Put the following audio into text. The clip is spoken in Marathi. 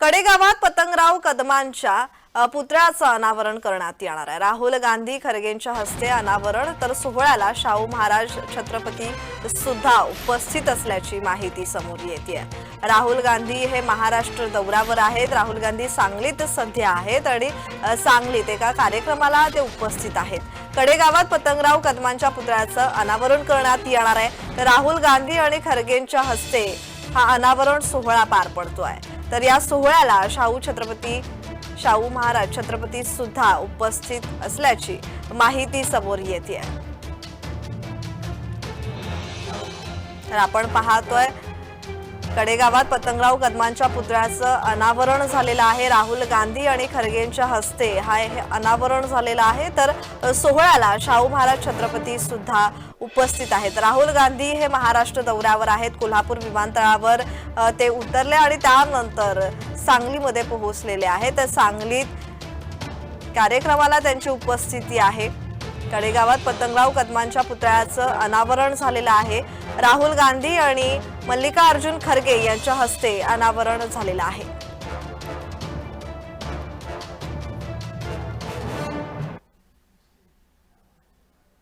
कडेगावात पतंगराव कदमांच्या पुतळ्याचं अनावरण करण्यात येणार आहे. राहुल गांधी खरगेंच्या हस्ते अनावरण तर सोहळ्याला शाहू महाराज छत्रपती सुद्धा उपस्थित असल्याची माहिती समोर येते राहुल गांधी हे महाराष्ट्र दौऱ्यावर आहेत. राहुल गांधी सांगलीत सध्या आहेत आणि सांगलीत एका कार्यक्रमाला ते उपस्थित आहेत. कडेगावात पतंगराव कदमांच्या पुतळ्याचं अनावरण करण्यात येणार आहे. तर राहुल गांधी आणि खरगेंच्या हस्ते हा अनावरण सोहळा पार पडतो आहे तर या सोहळ्याला शाहू छत्रपती शाहू महाराज छत्रपती सुद्धा उपस्थित असल्याची माहिती समोर येते तर आपण पाहतोय कडेगावात पतंगराव कदमांच्या पुतळ्याचं अनावरण झालेलं आहे. राहुल गांधी आणि खरगेंच्या हस्ते हा हे अनावरण झालेलं आहे. तर सोहळ्याला शाहू महाराज छत्रपती सुद्धा उपस्थित आहेत. राहुल गांधी हे महाराष्ट्र दौऱ्यावर आहेत. कोल्हापूर विमानतळावर ते उतरले आणि त्यानंतर सांगलीमध्ये पोहोचलेले आहेत. तर सांगलीत कार्यक्रमाला त्यांची उपस्थिती आहे. कडेगावात पतंगराव कदमांच्या पुतळ्याचं अनावरण झालेलं आहे. राहुल गांधी आणि मल्लिकार्जुन खरगे यांच्या हस्ते अनावरण झालेलं आहे.